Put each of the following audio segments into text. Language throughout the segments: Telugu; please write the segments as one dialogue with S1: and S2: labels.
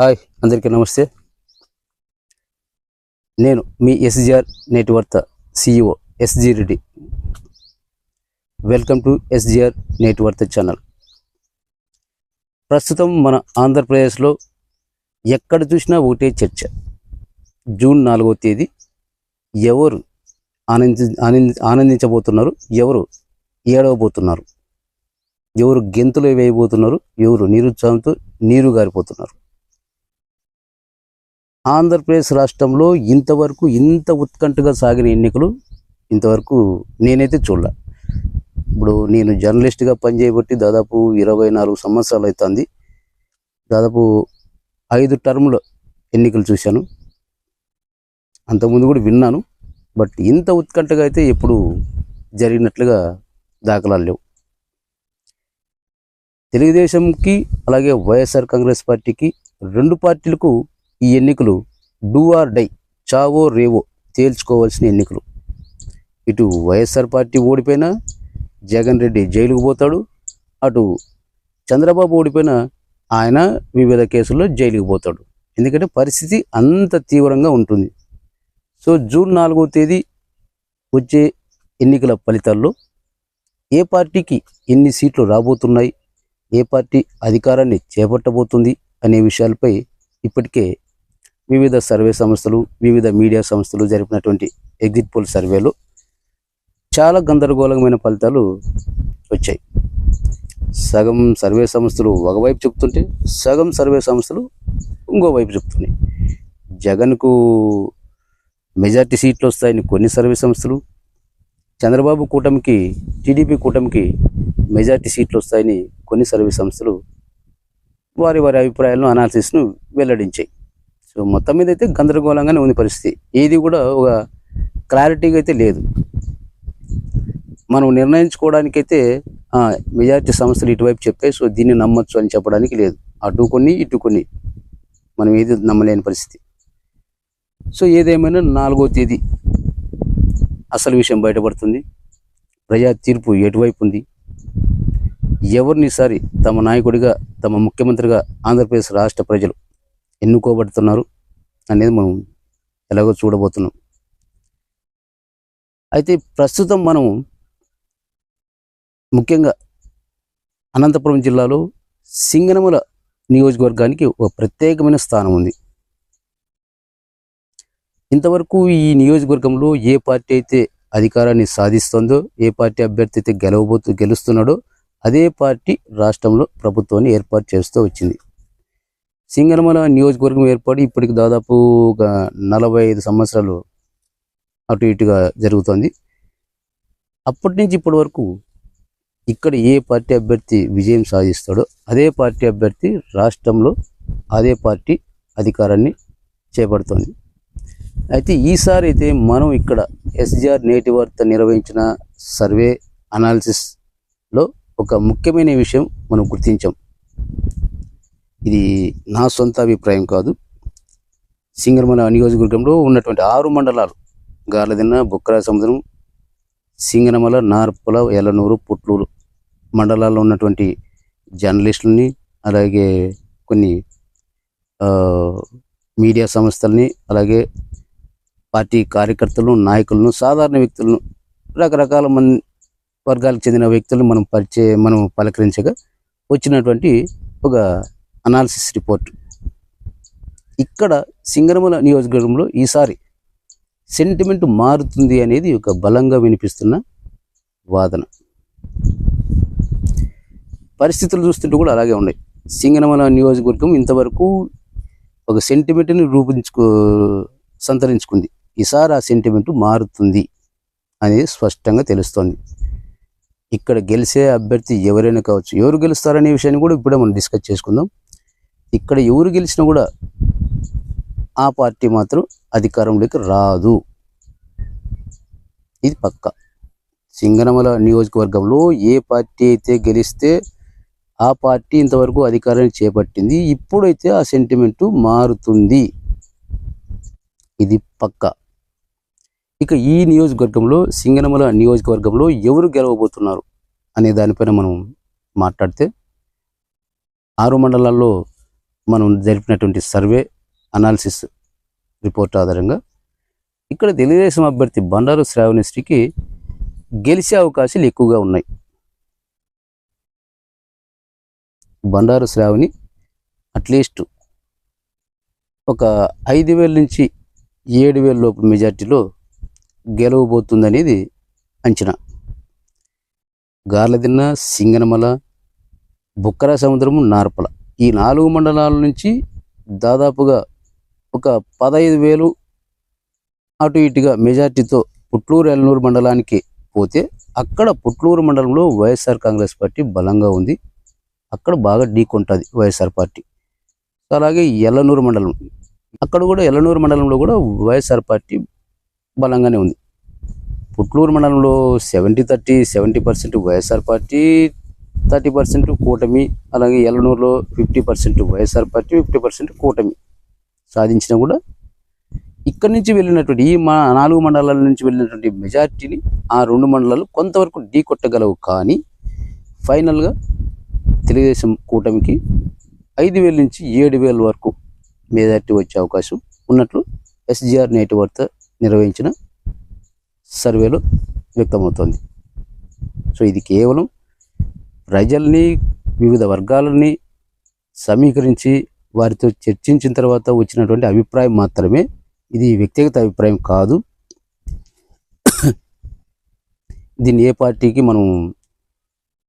S1: హాయ్ అందరికీ నమస్తే. నేను మీ ఎస్జిఆర్ నేటి CEO SG Reddy. Welcome to SGR నేటి వార్త ఛానల్. ప్రస్తుతం మన ఆంధ్రప్రదేశ్లో ఎక్కడ చూసినా ఒకటే చర్చ. జూన్ నాలుగో తేదీ ఎవరు ఆనంది ఆనంది ఆనందించబోతున్నారు ఎవరు ఏడవబోతున్నారు ఎవరు గెంతులు వేయబోతున్నారు ఎవరు నిరుత్సాహంతో నీరు గారిపోతున్నారు. ఆంధ్రప్రదేశ్ రాష్ట్రంలో ఇంతవరకు ఇంత ఉత్కంఠగా సాగిన ఎన్నికలు ఇంతవరకు నేనైతే చూడలే. ఇప్పుడు నేను జర్నలిస్ట్గా పనిచేయబట్టి దాదాపు ఇరవై నాలుగు సంవత్సరాలు అవుతుంది దాదాపు ఐదు టర్ముల ఎన్నికలు చూశాను. అంతకుముందు కూడా విన్నాను. బట్ ఇంత ఉత్కంఠగా అయితే ఎప్పుడు జరిగినట్లుగా దాఖలాలు లేవు. తెలుగుదేశంకి అలాగే వైఎస్ఆర్ కాంగ్రెస్ పార్టీకి రెండు పార్టీలకు ఈ ఎన్నికలు డూ ఆర్ డై చావో రేవో తేల్చుకోవాల్సిన ఎన్నికలు. ఇటు వైఎస్ఆర్ పార్టీ ఓడిపోయినా జగన్ రెడ్డి జైలుకు పోతాడు. అటు చంద్రబాబు ఓడిపోయినా ఆయన వివిధ కేసుల్లో జైలుకు పోతాడు. ఎందుకంటే పరిస్థితి అంత తీవ్రంగా ఉంటుంది. సో జూన్ నాలుగవ తేదీ వచ్చే ఎన్నికల ఫలితాల్లో ఏ పార్టీకి ఎన్ని సీట్లు రాబోతున్నాయి ఏ పార్టీ అధికారాన్ని చేపట్టబోతుంది అనే విషయాలపై ఇప్పటికే వివిధ సర్వే సంస్థలు వివిధ మీడియా సంస్థలు జరిపినటువంటి ఎగ్జిట్ పోల్ సర్వేలు చాలా గందరగోళమైన ఫలితాలు వచ్చాయి. సగం సర్వే సంస్థలు ఒకవైపు చెప్తుంటే సగం సర్వే సంస్థలు ఇంకోవైపు చెప్తున్నాయి జగన్కు మెజార్టీ సీట్లు వస్తాయని కొన్ని సర్వే సంస్థలు చంద్రబాబు కూటమికి టీడీపీ కూటమికి మెజార్టీ సీట్లు వస్తాయని కొన్ని సర్వే సంస్థలు వారి వారి అభిప్రాయాలను అనాలిసిస్ను వెల్లడించాయి. సో మొత్తం మీద అయితే గందరగోళంగానే ఉంది పరిస్థితి. ఏది కూడా ఒక క్లారిటీగా అయితే లేదు. మనం నిర్ణయించుకోవడానికైతే మెజారిటీ సంస్థలు ఇటువైపు చెప్పాయి సో దీన్ని నమ్మొచ్చు అని చెప్పడానికి లేదు. అటు కొన్ని ఇటు కొన్ని. మనం ఏది నమ్మలేని పరిస్థితి. సో ఏదేమైనా నాలుగో తేదీ అసలు విషయం బయటపడుతుంది. ప్రజా తీర్పు ఎటువైపు ఉంది? ఎవరిని ఈసారి తమ నాయకుడిగా తమ ముఖ్యమంత్రిగా ఆంధ్రప్రదేశ్ రాష్ట్ర ప్రజలు ఎన్నుకోబడుతున్నారు అనేది మనం ఎలాగో చూడబోతున్నాం. అయితే ప్రస్తుతం మనం ముఖ్యంగా అనంతపురం జిల్లాలో సింగనమల నియోజకవర్గానికి ఒక ప్రత్యేకమైన స్థానం ఉంది. ఇంతవరకు ఈ నియోజకవర్గంలో ఏ పార్టీ అయితే అధికారాన్ని సాధిస్తుందో ఏ పార్టీ అభ్యర్థి అయితే గెలవబోతూ గెలుస్తున్నాడో అదే పార్టీ రాష్ట్రంలో ప్రభుత్వాన్ని ఏర్పాటు చేస్తూ వచ్చింది. సింగనమల నియోజకవర్గం ఏర్పడి ఇప్పటికి దాదాపు ఒక నలభై ఐదు సంవత్సరాలు అటు ఇటుగా జరుగుతోంది. అప్పటి నుంచి ఇప్పటి వరకు ఇక్కడ ఏ పార్టీ అభ్యర్థి విజయం సాధిస్తాడో అదే పార్టీ అభ్యర్థి రాష్ట్రంలో అదే పార్టీ అధికారాన్ని చేపడుతోంది. అయితే ఈసారి అయితే మనం ఇక్కడ ఎస్జిఆర్ నేటి వార్త నిర్వహించిన సర్వే అనాలిసిస్లో ఒక ముఖ్యమైన విషయం మనం గుర్తించాం. ఇది నా సొంత అభిప్రాయం కాదు. సింగరమల నియోజకవర్గంలో ఉన్నటువంటి ఆరు మండలాలు గార్లదిన్న బుక్కరా సముద్రం సింగనమల నార్పుల ఎలనూరు పుట్లూరు మండలాల్లో ఉన్నటువంటి జర్నలిస్టులని అలాగే కొన్ని ఆ, మీడియా సంస్థల్ని అలాగే పార్టీ కార్యకర్తలను నాయకులను సాధారణ వ్యక్తులను రకరకాల మంది వర్గాలకు చెందిన వ్యక్తులను మనం పరిచయం మనం పలకరించగా వచ్చినటువంటి ఒక అనాలిసిస్ రిపోర్ట్ ఇక్కడ సింగనమల నియోజకవర్గంలో ఈసారి సెంటిమెంట్ మారుతుంది అనేది ఒక బలంగా వినిపిస్తున్న వాదన. పరిస్థితులు చూస్తుంటే కూడా అలాగే ఉన్నాయి. సింగనమల నియోజకవర్గం ఇంతవరకు ఒక సెంటిమెంట్ని రూపించుకో సంతరించుకుంది. ఈసారి ఆ సెంటిమెంట్ మారుతుంది అనేది స్పష్టంగా తెలుస్తోంది. ఇక్కడ గెలిచే అభ్యర్థి ఎవరైనా కావచ్చు ఎవరు గెలుస్తారనే విషయాన్ని కూడా ఇప్పుడే మనం డిస్కస్ చేసుకుందాం. ఇక్కడ ఎవరు గెలిచినా కూడా ఆ పార్టీ మాత్రం అధికారంలోకి రాదు. ఇది పక్క. సింగనమల నియోజకవర్గంలో ఏ పార్టీ అయితే గెలిస్తే ఆ పార్టీ ఇంతవరకు అధికారాన్ని చేపట్టింది. ఇప్పుడైతే ఆ సెంటిమెంటు మారుతుంది. ఇది పక్క. ఇక ఈ నియోజకవర్గంలో సింగనమల నియోజకవర్గంలో ఎవరు గెలవబోతున్నారు అనే దానిపైన మనం మాట్లాడితే ఆరు మండలాల్లో మనం జరిపినటువంటి సర్వే అనాలిసిస్ రిపోర్ట్ ఆధారంగా ఇక్కడ తెలుగుదేశం అభ్యర్థి బండారు శ్రావణిశ్రీకి గెలిచే అవకాశాలు ఎక్కువగా ఉన్నాయి. బండారు శ్రావణి అట్లీస్ట్ ఒక ఐదు వేల నుంచి ఏడు వేల లోపు మెజార్టీలో గెలవబోతుందనేది అంచనా. గార్లదిన్న సింగనమల బుక్కర సముద్రము నార్పల. ఈ నాలుగు మండలాల నుంచి దాదాపుగా ఒక పదహైదు వేలు అటు ఇటుగా మెజార్టీతో పుట్లూరు ఎల్నూరు మండలానికి పోతే అక్కడ పుట్లూరు మండలంలో వైఎస్ఆర్ కాంగ్రెస్ పార్టీ బలంగా ఉంది. అక్కడ బాగా ఢీకొంటుంది వైఎస్ఆర్ పార్టీ. అలాగే ఎల్లనూరు మండలం. అక్కడ కూడా ఎల్లనూరు మండలంలో కూడా వైఎస్ఆర్ పార్టీ బలంగానే ఉంది. పుట్లూరు మండలంలో seventy thirty seventy percent YSR party thirty percent కూటమి అలాగే ఎలనూరులో fifty percent YSR party fifty percent కూటమి సాధించినా కూడా ఇక్కడి నుంచి వెళ్ళినటువంటి ఈ మా నాలుగు మండలాల నుంచి వెళ్ళినటువంటి మెజార్టీని ఆ రెండు మండలాలు కొంతవరకు ఢీ కొట్టగలవు. కానీ ఫైనల్గా తెలుగుదేశం కూటమికి ఐదు వేల నుంచి ఏడు వేల వరకు మెజార్టీ వచ్చే అవకాశం ఉన్నట్లు ఎస్జిఆర్ నేటి వార్త నిర్వహించిన సర్వేలో వ్యక్తమవుతోంది. సో ఇది కేవలం ప్రజల్ని వివిధ వర్గాలని సమీకరించి వారితో చర్చించిన తర్వాత వచ్చినటువంటి అభిప్రాయం మాత్రమే. ఇది వ్యక్తిగత అభిప్రాయం కాదు. దీన్ని ఏ పార్టీకి మనం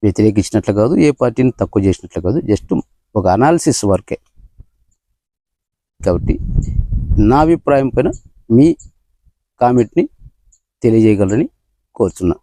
S1: వ్యతిరేకించినట్లు కాదు ఏ పార్టీని తక్కువ చేసినట్లు కాదు. జస్ట్ ఒక అనాలిసిస్ వర్కే. కాబట్టి నా అభిప్రాయం పైన మీ కామెంట్ని తెలియజేయగలరని కోరుతున్నా